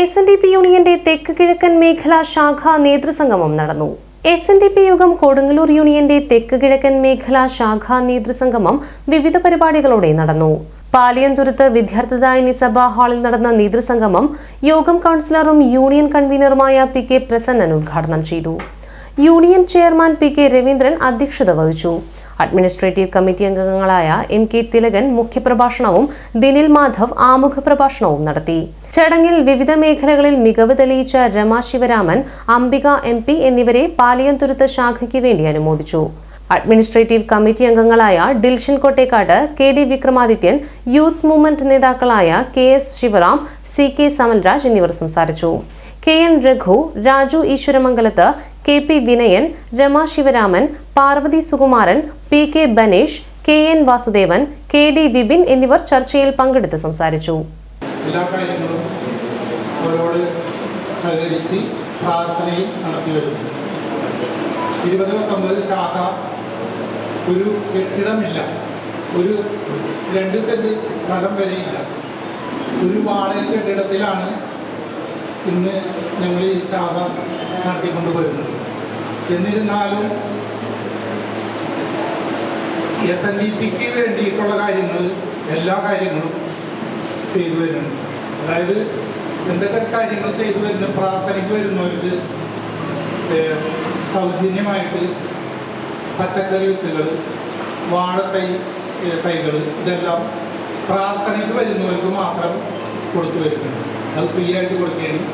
S N D P യൂണിയന്റെ തെക്ക് കിഴക്കൻ മേഖലാ ശാഖ നേതൃസംഗമം നടന്നു. എസ് എൻ ഡി പി യോഗം കൊടുങ്ങല്ലൂർ യൂണിയന്റെ തെക്ക് കിഴക്കൻ മേഖലാ ശാഖ നേതൃസംഗമം വിവിധ പരിപാടികളോടെ നടന്നു. പാലിയന്തുരത്ത് വിദ്യാർത്ഥിദായനി സഭാ ഹാളിൽ നടന്ന നേതൃസംഗമം യോഗം കൗൺസിലറും യൂണിയൻ കൺവീനറുമായ പി കെ പ്രസന്നൻ ഉദ്ഘാടനം ചെയ്തു. Union chairman P K Raveendran അധ്യക്ഷത വഹിച്ചു. അഡ്മിനിസ്ട്രേറ്റീവ് കമ്മിറ്റി അംഗങ്ങളായ എം കെ തിലകൻ മുഖ്യപ്രഭാഷണവും ദിനിൽ മാധവ് ആമുഖ പ്രഭാഷണവും നടത്തി. ചടങ്ങിൽ വിവിധ മേഖലകളിൽ മികവ് തെളിയിച്ച രമാ ശിവരാമൻ അംബിക എം പി എന്നിവരെ പാലിയന്തുരുത്ത് ശാഖയ്ക്ക് വേണ്ടി അനുമോദിച്ചു. അഡ്മിനിസ്ട്രേറ്റീവ് കമ്മിറ്റി അംഗങ്ങളായ Dilshan Kottekkad K D Vikramadithyan youth movement നേതാക്കളായ K S Sivaram C K Samalraj എന്നിവർ സംസാരിച്ചു. K N Raghu Raju Eswaramangalath K P Vinayan Rama Sivaraman Parvathi Sukumaran P K Banesh K N Vasudevan K D Vipin എന്നിവർ ചർച്ചയിൽ പങ്കെടുത്ത് സംസാരിച്ചു. എല്ലാ കാര്യങ്ങളും അവരോട് സഹകരിച്ച് പ്രാർത്ഥനയും നടത്തി വരുന്നു. ഇരുപത് പത്തൊമ്പത് ശാഖ ഒരു കെട്ടിടമില്ല. ഒരു രണ്ട് സെന്റ് സ്ഥലം വരെയില്ല ഒരു വാടക കെട്ടിടത്തിലാണ് ഇന്ന് ഞങ്ങൾ ഈ ശാഖ നടത്തിക്കൊണ്ട് വരുന്നത്. എന്നിരുന്നാലും എസ് എൻ ഡി പിക്ക് വേണ്ടിയിട്ടുള്ള കാര്യങ്ങൾ എല്ലാ കാര്യങ്ങളും ചെയ്തു വരുന്നുണ്ട്. അതായത് എന്തൊക്കെ കാര്യങ്ങൾ ചെയ്തു വരുന്ന? പ്രാർത്ഥനയ്ക്ക് വരുന്നവർക്ക് സൗജന്യമായിട്ട് പച്ചക്കറി വിത്തുകൾ വാഴത്തൈ തൈകൾ ഇതെല്ലാം പ്രാർത്ഥനയ്ക്ക് വരുന്നവർക്ക് മാത്രം കൊടുത്തു വരുന്നുണ്ട്. അത് ഫ്രീ ആയിട്ട് കൊടുക്കുകയാണ്.